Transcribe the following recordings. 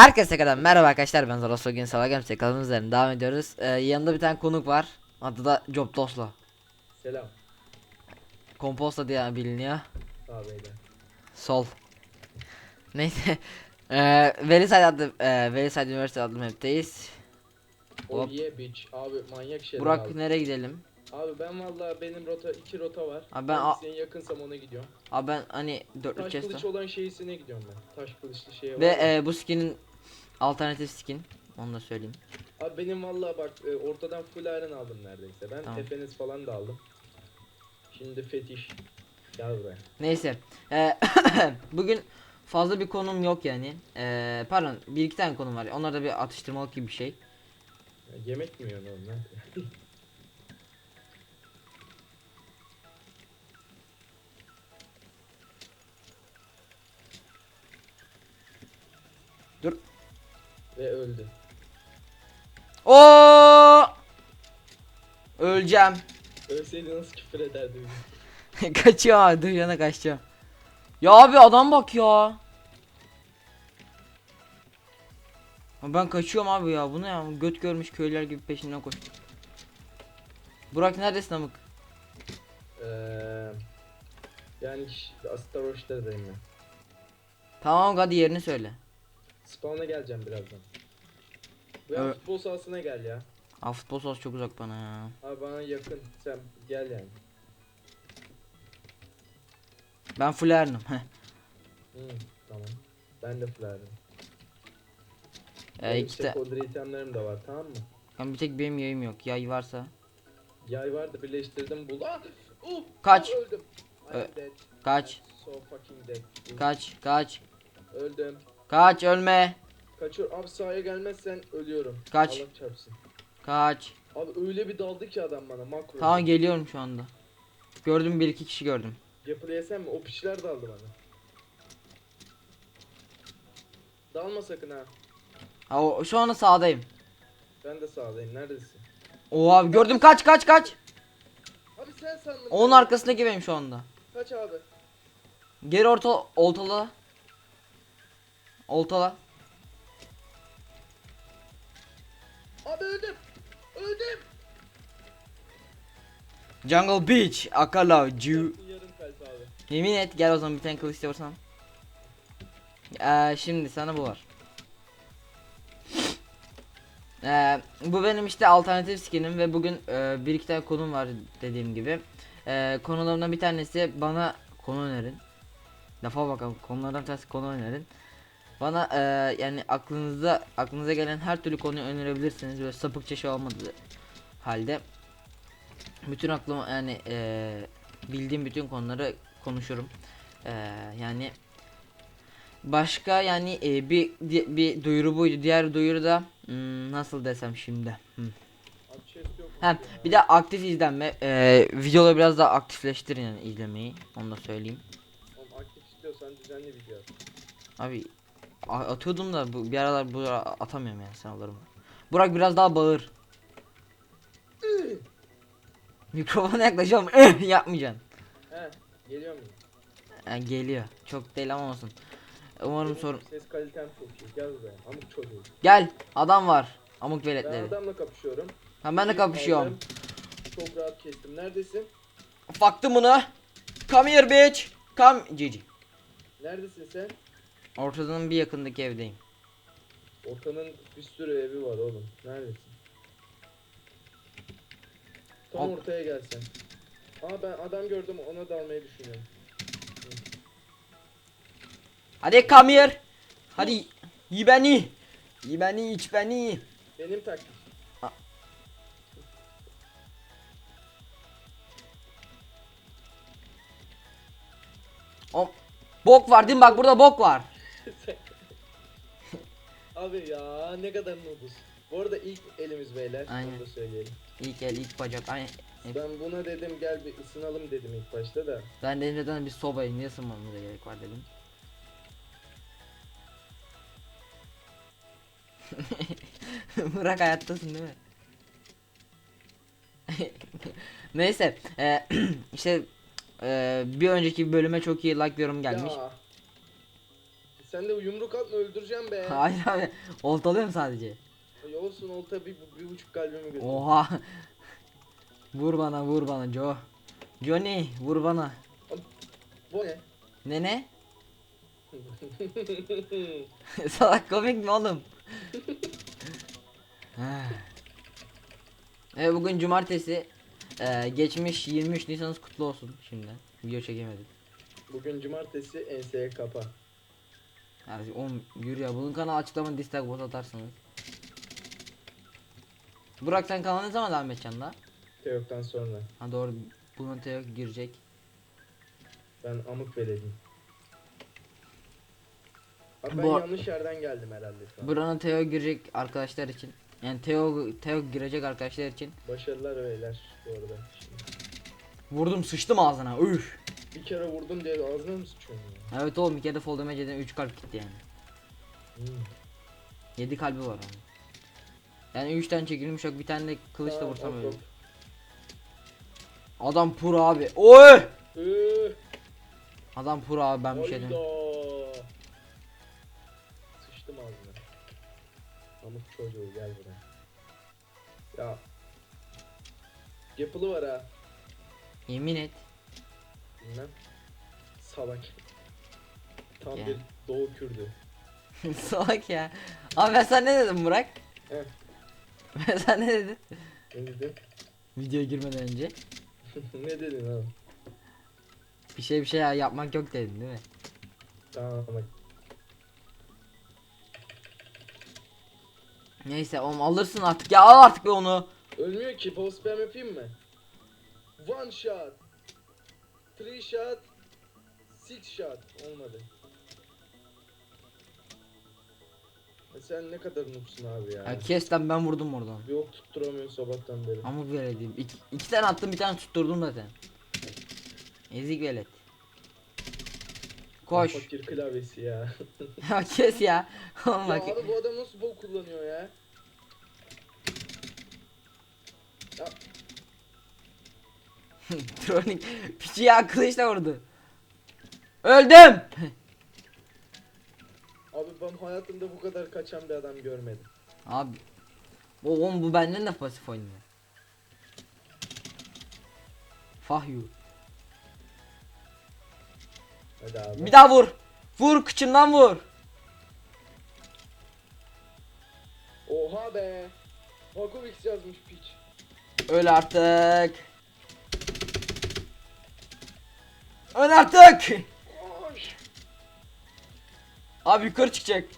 Herkese kadar merhaba arkadaşlar ben Zaros bugün Salah Games kanalımız üzerine devam ediyoruz. Ee, yanında bir tane konuk var. Adı da Job Tosla. Selam. Komposta diye biliniyor. Sağ beyler. Sol. Neyse. Ee, Veriside adlı e, Veriside Üniversite adlı map'teyiz. Oh Hop. yeah bitch. Abi manyak şeyler Burak abi. nereye gidelim? Abi ben valla benim rota iki rota var. Abi ben a- Hangisine yakınsam ona gidiyorum. Abi ben hani dörtlü Taş kılıç olan şeysine gidiyorum ben. Taş kılıçlı şeye var. Ve ya. e, bu skinin alternatif skin. Onu da söyleyeyim. Abi benim valla bak e, ortadan full iron aldım neredeyse. Ben Tamam. tepeniz falan da aldım. Şimdi fetiş. Gel buraya. Neyse. Ee, bugün fazla bir konum yok yani. Ee, pardon bir iki tane konum var. Onlar da bir atıştırmalık gibi bir şey. Ya, yemek mi yiyorsun oğlum lan? Oo! Öleceğim. Ölseydi nasıl küfür ederdi? Kaçıyor abi dur yana kaçacağım. Ya abi adam bak ya. Ben kaçıyorum abi ya bu ne ya göt görmüş köylüler gibi peşinden koş. Burak neredesin amık? Eee... Yani Astaroş'tayım ben. Tamam hadi yerini söyle. Spawn'a geleceğim birazdan. Bu Evet. futbol sahasına gel ya. Aa futbol sahası çok uzak bana ya. Abi bana yakın. Sen gel yani. Ben full heh. Hı, tamam. Ben de flarım. ee, Benim iki işte itemlerim de var tamam mı? ben bir tek benim yayım yok. Yay varsa. Yay vardı birleştirdim bul. Ah! Uh! Kaç. Ah, öldüm. I'm Ö- dead. Kaç. I'm So fucking dead. Kaç. Kaç. Öldüm. Kaç ölme. Kaçıyor. Abi sahaya gelmezsen ölüyorum. Kaç. Allah çarpsın. Kaç. Abi öyle bir daldı ki adam bana makro. Tamam geliyorum şu anda. Gördüm bir iki kişi gördüm. Yapılı yesem mi? O piçler daldı bana. Dalma sakın ha. Ha, o, şu anda sağdayım. Ben de sağdayım. Neredesin? Oo abi gördüm kaç kaç kaç. Abi sen sandın. Onun arkasındaki benim şu anda. Kaç abi? Geri orta oltala. Oltala. Abi öldüm. Öldüm. Jungle Beach. Akala Ju. Yarım kalp abi. Yemin et gel o zaman bir tane kılıç istiyorsan. Ee, şimdi sana bu var. Ee, bu benim işte alternatif skinim ve bugün e, bir iki tane konum var dediğim gibi. Ee, konularımdan bir tanesi bana konu önerin. Lafa bakalım konulardan bir tanesi konu önerin. Bana e, yani aklınızda aklınıza gelen her türlü konuyu önerebilirsiniz böyle sapıkça şey olmadığı halde. Bütün aklıma yani e, bildiğim bütün konuları konuşurum. E, yani başka yani e, bir di- bir duyuru buydu. Diğer duyuru da hmm, nasıl desem şimdi. Hmm. Ha, bir de aktif izlenme. E, videoları biraz daha aktifleştirin yani izlemeyi. Onu da söyleyeyim. Oğlum aktif istiyorsan düzenli video. Abi atıyordum da bu bir aralar bu atamıyorum yani sınavlarımı. Burak biraz daha bağır. Mikrofona yaklaşıyorum. Yapmayacaksın. He geliyor mu? Ha, geliyor. Çok değil ama olsun. Umarım Benim sorun. Ses kalitem çok iyi. Gel buraya. Amık çocuğu. Gel. Adam var. Amık Ben veletleri. adamla kapışıyorum. Ha ben de kapışıyorum. Çok rahat kestim. Neredesin? Faktım bunu. Come here bitch. Come GG. Neredesin sen? Ortadanın bir yakındaki evdeyim. Ortanın bir sürü evi var oğlum. Neredesin? Tam Hop. ortaya gelsen. Aa ben adam gördüm ona dalmayı düşünüyorum. Hadi come here. Hadi yi beni. Yi beni iç beni. Benim taktik. Hop. Bok var değil mi? Bak burada bok var. Abi ya ne kadar noobuz. Bu arada ilk elimiz beyler. Aynen. Onu da söyleyelim. İlk el ilk bacak. Ay, e, Ben buna dedim gel bir ısınalım dedim ilk başta da. ben de neden bir sobayım. Niye ısınmamıza gerek var dedim. Bırak hayattasın değil mi? Neyse e, işte e, bir önceki bölüme çok iyi like yorum gelmiş. Ya. Sen de yumruk atma öldüreceğim be. Hayır abi. Oltalıyorum sadece. Ay olsun olta bir, bir buçuk kalbimi götür. Oha. vur bana vur bana Joe. Johnny vur bana. Bu ne? Ne ne? Salak komik mi oğlum? Evet bugün cumartesi. Ee, geçmiş 23 Nisan'ınız kutlu olsun şimdi. Video çekemedik. Bugün cumartesi enseye kapa. Yani oğlum yürü ya bunun kanal açıklama dislike bot atarsınız. Burak sen kanala ne zaman devam edeceksin la? Teok'tan sonra. Ha doğru bunun Teo girecek. Ben amık verelim. Abi ben Bu- yanlış yerden geldim herhalde şu an. Buranın Teo girecek arkadaşlar için. Yani Teo Teo girecek arkadaşlar için. Başarılar beyler bu arada. Şimdi Vurdum sıçtım ağzına. Üf. Bir kere vurdum diye ağzına mı sıçıyorsun ya? Evet oğlum bir kere fall damage yedim 3 kalp gitti yani. Hmm. 7 kalbi var onun. Yani 3 tane çekilmiş yok bir tane de kılıçla Tamam, vursam hop, hop. Adam pur abi. Oy! Üh, Adam pur abi ben bir şey hayda. demiyorum. Sıçtım ağzına. Amık çocuğu gel buraya. Ya. Yapılı var ha. Yemin et. Bilmem. Salak. Tam Ya. bir doğu kürdü. Salak ya. Abi ben sana ne dedim Burak? Heh. Ben sana ne dedim? Ne dedin? Videoya girmeden önce. ne dedin abi? Bir şey bir şey ya yapmak yok dedin değil mi? Tamam bak. Neyse oğlum alırsın artık ya al artık be onu. Ölmüyor ki. Post spam yapayım mı? One shot. Three shot. Six shot. Olmadı. E sen ne kadar noobsun abi ya. Ya kes lan ben vurdum oradan. Bir ok tutturamıyorsun sabahtan beri. Amık velediyim. İki, iki tane attım bir tane tutturdum zaten. Ezik velet. Koş. Fakir klavyesi ya. ya kes ya. Oğlum ya abi bu adam nasıl bol kullanıyor? Ya Tronik. Piçi ya kılıçla vurdu. Öldüm. abi ben hayatımda bu kadar kaçan bir adam görmedim. Abi. O oğlum bu benden de pasif oynuyor. Fahyu. Hadi abi. Bir daha vur. Vur kıçından vur. Oha be. Makovic yazmış piç. Öl artık. Öl artık. Abi yukarı çıkacak.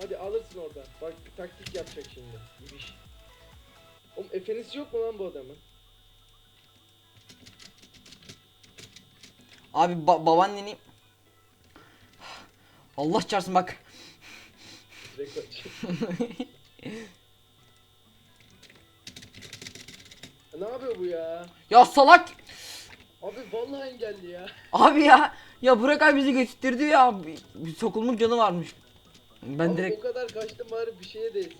Hadi alırsın oradan. Bak bir taktik yapacak şimdi. İbiş. Oğlum efenisi yok mu lan bu adamın? Abi ba babaanneni Allah çarpsın bak. Kaç. ne yapıyor bu ya? ya salak. Abi vallahi engelli ya. Abi ya. Ya Burak abi bizi götürdü ya. Bir, bir sokulmuş canı varmış. Ben Abi direkt o kadar kaçtım bari bir şeye değsin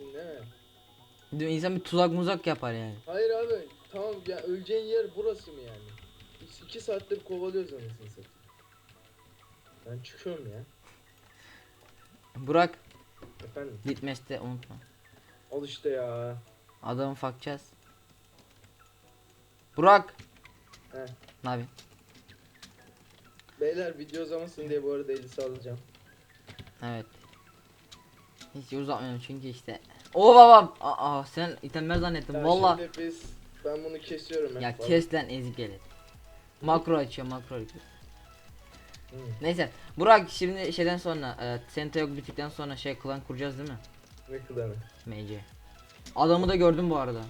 değil mi? İnsan bir tuzak muzak yapar yani. Hayır abi tamam ya öleceğin yer burası mı yani? Biz iki saattir kovalıyoruz anasını satayım. Ben çıkıyorum ya. Burak Efendim Litmes'te unutma. al işte ya. Adamı fakacağız. Burak. Heh. Ne yapayım? Beyler video uzamasın diye bu arada eli sallayacağım. Evet. Hiç uzatmıyorum çünkü işte. O babam. Aa sen itemler zannettim. Ya Valla. Şimdi biz ben bunu kesiyorum. Ya kes lan ezik gelir. Makro açıyor makro açıyor. Hı. Neyse Burak şimdi şeyden sonra e, Senta yok bittikten sonra şey klan kuracağız değil mi? Ne kılanı. MC. Adamı da gördüm bu arada.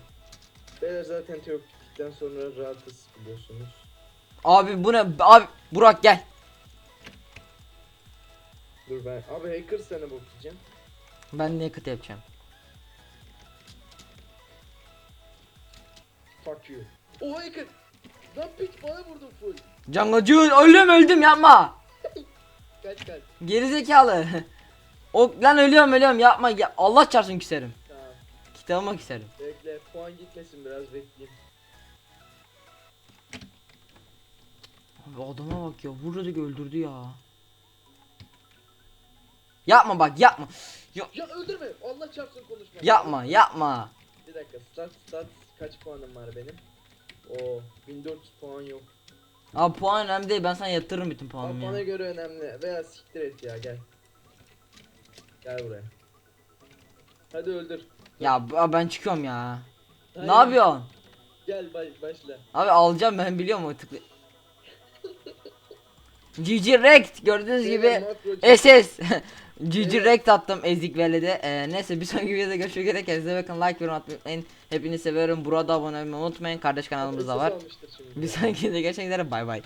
Beyler zaten Teok gittikten sonra rahatız biliyorsunuz. Abi bu ne? Abi Burak gel. Dur ben. Abi hacker sana bakacağım. Ben naked yapacağım. Fuck you. O hacker. Lan piç bana vurdun full. Cangacı öldüm öldüm yapma. Kaç kaç. Gerizekalı. o lan ölüyorum ölüyorum yapma ya Allah çarpsın küserim. Tamam. Kitabıma küserim. Bekle puan gitmesin biraz bekleyeyim. Abi adama bak ya vurdu öldürdü ya. Yapma bak yapma. Ya öldürme. Allah çarpsın konuşma. Yapma yapma. Bir dakika. Stat stat kaç puanım var benim? Oo 1400 puan yok. Abi puan önemli değil ben sana yatırırım bütün Ama puanımı bana ya. göre önemli. Veya siktir et ya gel. Gel buraya. Hadi öldür. Ya b- ben çıkıyorum ya. Hayır. Ne yapıyorsun? Gel baş, başla. Abi alacağım ben biliyorum o tıklı. GG Rekt gördüğünüz gibi Makro- SS GG. Rekt attım ezik velede. Ee, neyse bir sonraki videoda görüşmek üzere. Kendinize bakın like yorum atmayı unutmayın. Hepinizi seviyorum. Burada abone olmayı unutmayın. Kardeş kanalımız da var. Bir sonraki videoda görüşmek üzere. Bay bay.